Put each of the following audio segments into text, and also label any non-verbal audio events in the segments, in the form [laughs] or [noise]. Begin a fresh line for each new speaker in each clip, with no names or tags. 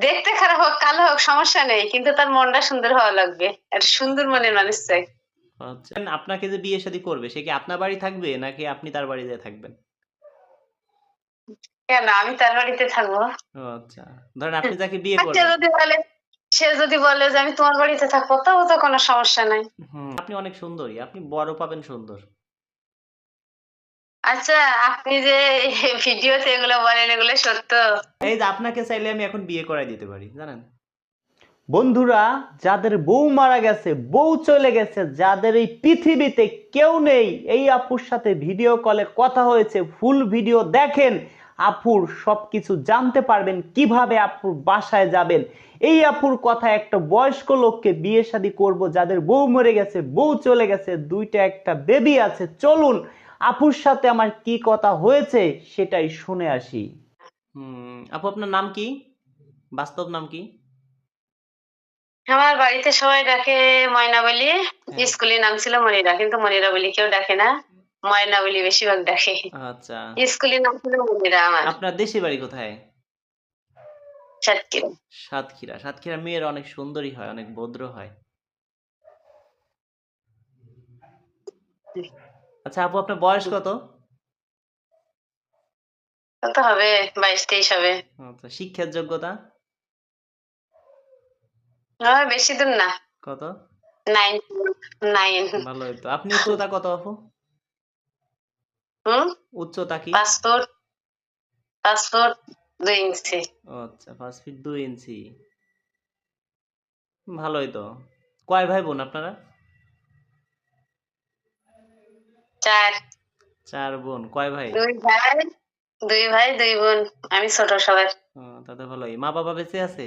দেখতে খারাপ হোক কালো হোক সমস্যা নেই কিন্তু তার মনটা সুন্দর হওয়া লাগবে। একটা সুন্দর মনের মানুষ চাই।
আচ্ছা। আপনাকে যে বিয়ে শাদী করবে সে কি আপনার বাড়ি থাকবে নাকি আপনি তার বাড়িতে থাকবেন?
কেন? আমি তার বাড়িতে থাকব।
আচ্ছা। ধরেন আপনি যাকে বিয়ে
সে
করবেন।
যদি বলে সে যদি বলে যে আমি তোমার বাড়িতে থাকব তাও তো কোনো সমস্যা নাই।
আপনি অনেক সুন্দরী আপনি বড় পাবেন সুন্দর।
আচ্ছা আপনি যে [laughs] ভিডিওতে এগুলো বলেন, এগুলো সত্য।
এই যে আপনাকে চাইলে আমি এখন বিয়ে করাই দিতে পারি, জানেন?
বন্ধুরা, যাদের বউ মারা গেছে, বউ চলে গেছে, যাদের এই পৃথিবীতে কেউ নেই, এই আপুর সাথে ভিডিও কলে কথা হয়েছে ফুল ভিডিও দেখেন, আপুর সবকিছু জানতে পারবেন, কীভাবে আপুর বাসায় যাবেন। এই আপুর কথা একটা বয়স্ক লোককে বিয়ে শাদী করব, যাদের বউ মরে গেছে, বউ চলে গেছে, দুইটা একটা বেবি আছে, চলুন আপুর সাথে আমার কি কথা হয়েছে সেটাই শুনে আসি।
হুম আপু আপনার নাম কি? বাস্তব নাম কি?
আমার বাড়িতে সবাই ডাকে ময়না বলি। স্কুলে নাম ছিল মনিরা কিন্তু মনিরা বলি কেউ ডাকে না। ময়না বলি বেশিরভাগ ডাকে।
আচ্ছা।
স্কুলে নাম ছিল মনিরা আমার।
আপনার দেশে বাড়ি কোথায়?
সাতক্ষীরা।
সাতক্ষীরা। সাতক্ষীরা মেয়ের অনেক সুন্দরী হয় অনেক ভদ্র হয়। আচ্ছা আপু আপনার বয়স কত?
কত হবে বাইশ তেইশ হবে।
আচ্ছা শিক্ষার যোগ্যতা?
বেশি দূর না।
কত?
Nine nine.
ভালো হইতো আপনি উচ্চতা কত আপু?
হুম?
উচ্চতা কি?
দুই ইঞ্চি।
আচ্ছা পাঁচ ফিট দুই ইঞ্চি। ভালোই তো। কয় ভাই বোন আপনারা?
চার।
চার বোন কয় ভাই?
দুই ভাই দুই ভাই দুই বোন। আমি ছোট সবার
তাতে ভালোই। মা বাবা বেঁচে আছে?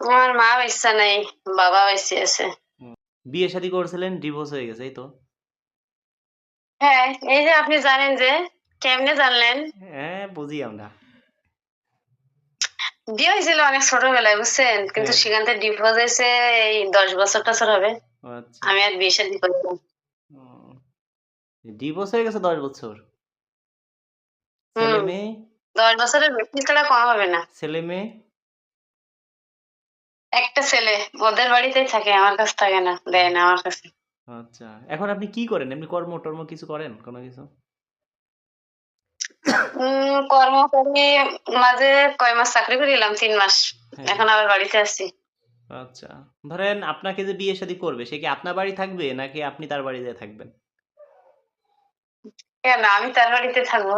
আমার মা ইচ্ছা নাই বাবা বেঁচে আছে।
বিয়ে শাদী করছিলেন ডিভোর্স হয়ে গেছে এই তো।
হ্যাঁ এই যে আপনি জানেন যে কেমনে জানলেন?
হ্যাঁ বুঝি আমরা।
বিয়ে হয়েছিল অনেক ছোটবেলায় বুঝছেন? কিন্তু
হ্যাঁ।
সেখান থেকে ডিভোর্স হয়েছে এই দশ বছর টছর হবে।
আচ্ছা।
আমি আর বিয়ে শাদী করতাম
ডিভোর্স হয়ে গেছে দশ বছর। ছেলে। মেয়ে?
দশ বছরের বেশি ছাড়া কম হবে না।
ছেলে মেয়ে?
একটা ছেলে ওদের বাড়িতেই থাকে আমার কাছে থাকে না দেয় না আমার কাছে।
আচ্ছা এখন আপনি কি করেন? এমনি কর্ম টর্ম কিছু করেন কোনো কিছু?
কর্ম করি মাঝে কয় মাস চাকরি করিলাম তিন মাস।
হ্যাঁ।
এখন আবার বাড়িতে আছি।
আচ্ছা ধরেন আপনাকে যে বিয়ে শাদী করবে সে কি আপনার বাড়ি থাকবে নাকি আপনি তার বাড়িতে থাকবেন?
কেন? আমি তার বাড়িতে থাকব।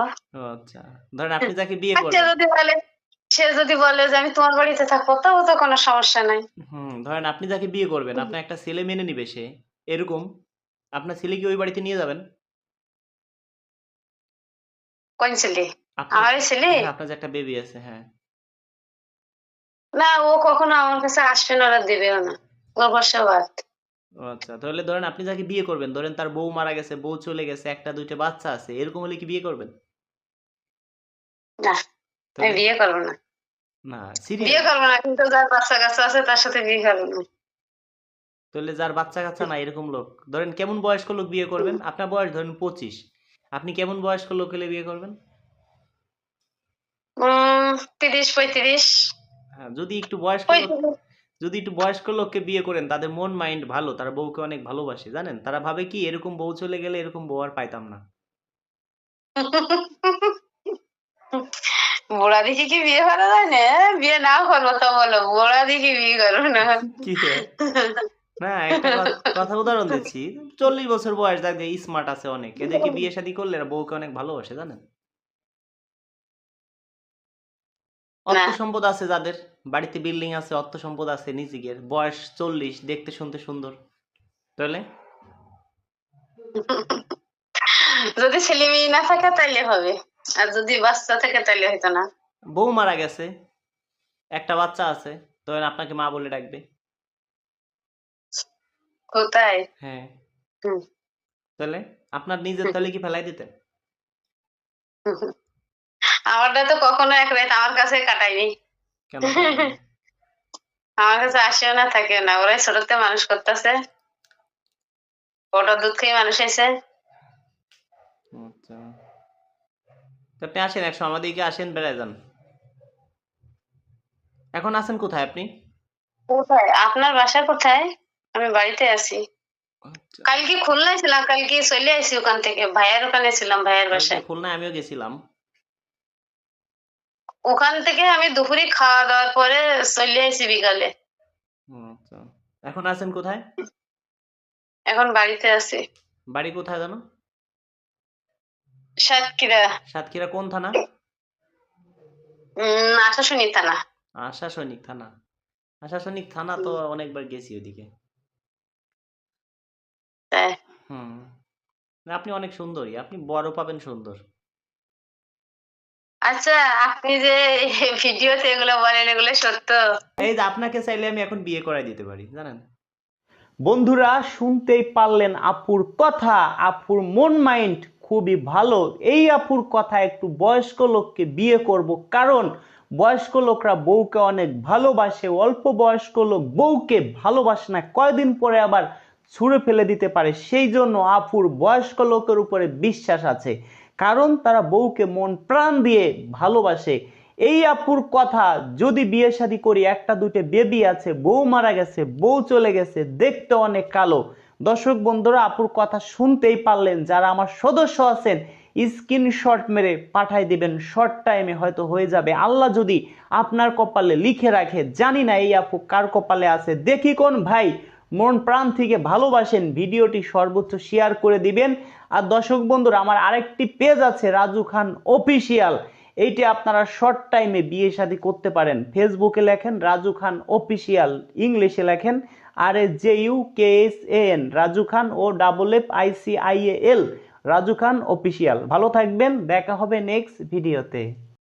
আচ্ছা। ধরেন আপনি যাকে বিয়ে করবেন
যদি বলে সে যদি বলে যে আমি তোমার বাড়িতে থাকব তাও তো কোনো সমস্যা নাই।
হুম ধরেন আপনি যাকে বিয়ে করবেন আপনার একটা ছেলে মেনে নিবে সে এরকম। আপনার ছেলে কি ওই বাড়িতে নিয়ে যাবেন?
কোন ছেলে? আমার ছেলে?
হ্যাঁ, আপনার যে একটা বেবি আছে হ্যাঁ।
না ও কখনো আমার কাছে আসবে না ওরা দেবেও না। ওর বসে বাদ।
আচ্ছা তাহলে ধরেন আপনি যাকে বিয়ে করবেন ধরেন তার বউ মারা গেছে বউ চলে গেছে একটা দুইটা বাচ্চা আছে এরকম হলে কি বিয়ে করবেন?
না আমি বিয়ে করব না।
না
বিয়ে
সিরিয়াস
করব না কিন্তু যার বাচ্চা কাচ্চা আছে তার সাথে বিয়ে করব না।
তাহলে যার বাচ্চা কাচ্চা না এরকম লোক ধরেন কেমন বয়স্ক লোক বিয়ে করবেন? আপনার বয়স ধরেন পঁচিশ আপনি কেমন বয়স্ক লোক হলে বিয়ে করবেন?
তিরিশ পঁয়ত্রিশ।
হ্যাঁ, যদি একটু বয়স্ক যদি একটু বয়স্ক লোককে বিয়ে করেন তাদের মন মাইন্ড ভালো তারা বউকে অনেক ভালোবাসে জানেন? তারা ভাবে কি এরকম বউ চলে গেলে এরকম বউ আর পাইতাম না।
বুড়া দেখি কি বিয়ে করা যায় না বিয়ে না করব তো বলো বুড়া দেখি বিয়ে করব না।
কি না একটা কথা উদাহরণ দিচ্ছি। চল্লিশ বছর বয়স দেখবে স্মার্ট আছে অনেক। এদেরকে [laughs] বিয়ে শাদী করলে বউকে অনেক ভালোবাসে জানেন? অর্থ সম্পদ আছে যাদের বাড়িতে বিল্ডিং আছে অর্থ সম্পদ আছে নিজেদের। বয়স চল্লিশ দেখতে শুনতে সুন্দর। তাহলে?
যদি ছেলে মেয়ে না থাকে তাইলে হবে। আর যদি বাচ্চা থাকে তাইলে হয়তো না।
বউ মারা গেছে একটা বাচ্চা আছে তখন আপনাকে মা বলে ডাকবে।
কোথায়?
হ্যাঁ। তাহলে? আপনার নিজের তাহলে কি ফেলাই দিতেন?
আমারটা তো কখনো এক রাত আমার কাছে কাটায়নি।
কেন [laughs]
আমার কাছে আসেও না থাকে না। ওরাই ছোটতে মানুষ করতেছে। ওটা দুধ খেয়ে মানুষ হয়েছে।
আচ্ছা। আপনি আসেন একশো আমাদেরকে আসেন বেড়ায় যান। এখন আছেন কোথায় আপনি?
কোথায়? আপনার বাসা কোথায়? আমি বাড়িতে আছি।
আচ্ছা।
কালকে খুলনায় ছিলাম কালকে চলে আসি ওখান থেকে। ভাইয়ের ওখানে ছিলাম ভাইয়ের বাসায়।
খুলনায় আমিও গেছিলাম।
ওখান থেকে আমি দুপুরে খাওয়া দাওয়ার পরে চলে আসি বিকালে।
আচ্ছা। এখন আছেন কোথায়?
এখন বাড়িতে আছি।
বাড়ি কোথায় জানো?
সাতক্ষীরা।
সাতক্ষীরা কোন থানা?
উম আশাশুনি থানা।
আশাসনিক থানা। আশাসনিক থানা তো অনেকবার গেছি ওদিকে। হুম। আপনি অনেক সুন্দরী। আপনি বড় পাবেন সুন্দর।
আচ্ছা আপনি যে [laughs] ভিডিওতে এগুলো বলেন, এগুলো সত্য।
এই আপনাকে চাইলে আমি এখন বিয়ে করাই দিতে পারি, জানেন?
বন্ধুরা, শুনতেই পারলেন আপুর কথা। আপুর মন মাইন্ড খুবই ভালো। এই আপুর কথা একটু বয়স্ক লোককে বিয়ে করব কারণ বয়স্ক লোকরা বউকে অনেক ভালোবাসে, অল্প বয়স্ক লোক বউকে ভালোবাসে না, কয়দিন পরে আবার ছুঁড়ে ফেলে দিতে পারে। সেই জন্য আপুর বয়স্ক লোকের উপরে বিশ্বাস আছে। কারণ তারা বউকে মন প্রাণ দিয়ে ভালোবাসে। এই আপুর কথা, যদি বিয়ে শাদী করি, একটা দুটো বেবি আছে, বউ মারা গেছে, বউ চলে গেছে, দেখতে অনেক কালো। দর্শক বন্ধুরা, আপুর কথা শুনতেই পারলেন, যারা আমার সদস্য আছেন স্ক্রিনশট মেরে পাঠাই দিবেন শর্ট টাইমে হয়তো হয়ে যাবে। আল্লাহ যদি আপনার কপালে লিখে রাখে, জানি না এই আপু কার কপালে আছে। দেখি কোন ভাই মন প্রাণ থেকে ভালোবাসেন, ভিডিওটি সর্বোচ্চ শেয়ার করে দিবেন। আর দর্শক বন্ধুরা, আমার আরেকটি পেজ আছে, রাজু খান অফিসিয়াল এইটি আপনারা শর্ট টাইমে বিয়ে শাদী করতে পারেন। ফেসবুকে লেখেন, রাজু খান অফিসিয়াল ইংলিশে লেখেন R A J U K S A N Raju Khan O double F I C I A L Raju Khan official ভালো থাকবেন, দেখা হবে নেক্সট ভিডিওতে